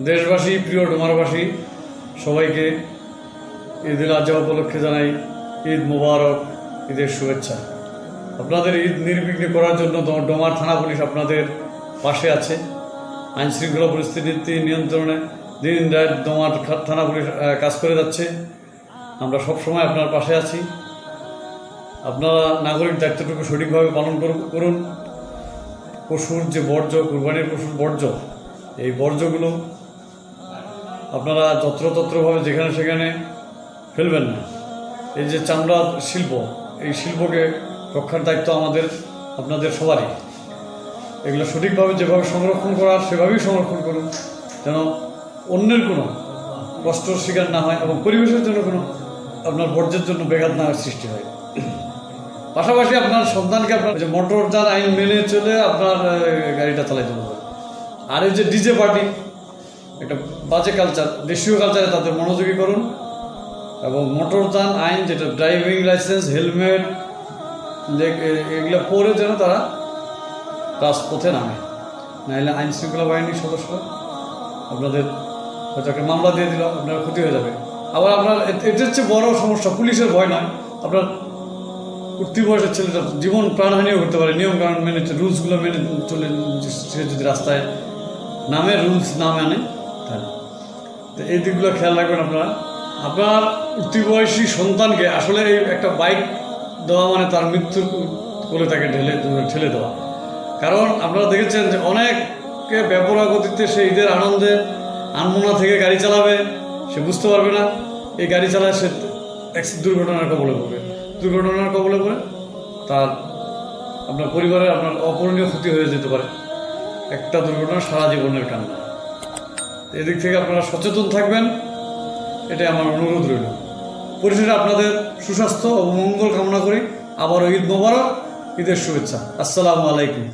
দেশবাসী, প্রিয় ডোমারবাসী, সবাইকে ঈদুল আজহা উপলক্ষে জানাই ঈদ মোবারক, ঈদের শুভেচ্ছা। আপনাদের ঈদ নির্বিঘ্নে করার জন্য ডোমার থানা পুলিশ আপনাদের পাশে আছে। আইন শৃঙ্খলা পরিস্থিতি নিয়ন্ত্রণে দিন রাত ডোমার থানা পুলিশ কাজ করে যাচ্ছে। আমরা সবসময় আপনার পাশে আছি। আপনারা নাগরিক দায়িত্বটুকু সঠিকভাবে পালন করু- করুন। পশুর যে বর্জ্য, কুরবানির পশুর বর্জ্য, এই বর্জ্যগুলো আপনারা যত্রতত্রভাবে যেখানে সেখানে ফেলবেন না। এই যে চামড়া শিল্প, এই শিল্পকে রক্ষার দায়িত্ব আমাদের, আপনাদের সবারই। এগুলো সঠিকভাবে যেভাবে সংরক্ষণ করার সেভাবেই সংরক্ষণ করুন। যেন অন্যের কোনো কষ্টর শিকার না হয় এবং পরিবেশের জন্য কোনো আপনার বর্জ্যের জন্য ব্যাঘাত না সৃষ্টি হয়। পাশাপাশি আপনার সন্তানকে আপনার যে মোটর যান আইন মেনে চলে আপনার গাড়িটা চালাইতে হবে। আর এই যে ডিজে পার্টি একটা বাজে কালচার দেশীয় কালচারে তাদের মনোযোগী করুন এবং মোটর যান, আইন, যেটা ড্রাইভিং লাইসেন্স হেলমেট এগুলো পরে যেন তারা রাজপথে নামে। নাহলে আইন শৃঙ্খলা বাহিনীর সদস্য আপনাদের হয়তো একটা মামলা দিয়ে দিল, আপনার ক্ষতি হয়ে যাবে। আবার আপনার এ- এটার চেয়ে বড় সমস্যা, পুলিশের ভয় নয়। আপনার উঠতি বয়সের ছেলেটা জীবন প্রাণহানিও করতে পারে। নিয়ম কারণ মেনে রুলসগুলো মেনে চলে, সে যদি রাস্তায় নামে, রুলস না মানে তো এই দিকগুলো খেয়াল রাখবেন আপনারা। আপনার উঠতি বয়সী সন্তানকে আসলে এই একটা বাইক দেওয়া মানে তার মৃত্যুর কোলে তাকে ঢেলে, ঠেলে দেওয়া। কারণ আপনারা দেখেছেন যে অনেককে ব্যাপরা গতিতে সে ঈদের আনন্দে আনমোনা থেকে গাড়ি চালাবে, সে বুঝতে পারবে না। এই গাড়ি চালায় সে অ্যাক্সিড দুর্ঘটনার কবলে পড়বে। দুর্ঘটনার কবলে পড়ে তার আপনার পরিবারের আপনার অপূরণীয় ক্ষতি হয়ে যেতে পারে। একটা দুর্ঘটনা সারা জীবনের কান্না। এদিক থেকে আপনারা সচেতন থাকবেন। এটাই আমার অনুরোধ রইল। পরিশেষে আপনাদের সুস্বাস্থ্য ও মঙ্গল কামনা করি। আবারও ঈদ মোবারক, ঈদের শুভেচ্ছা। আসসালামু আলাইকুম।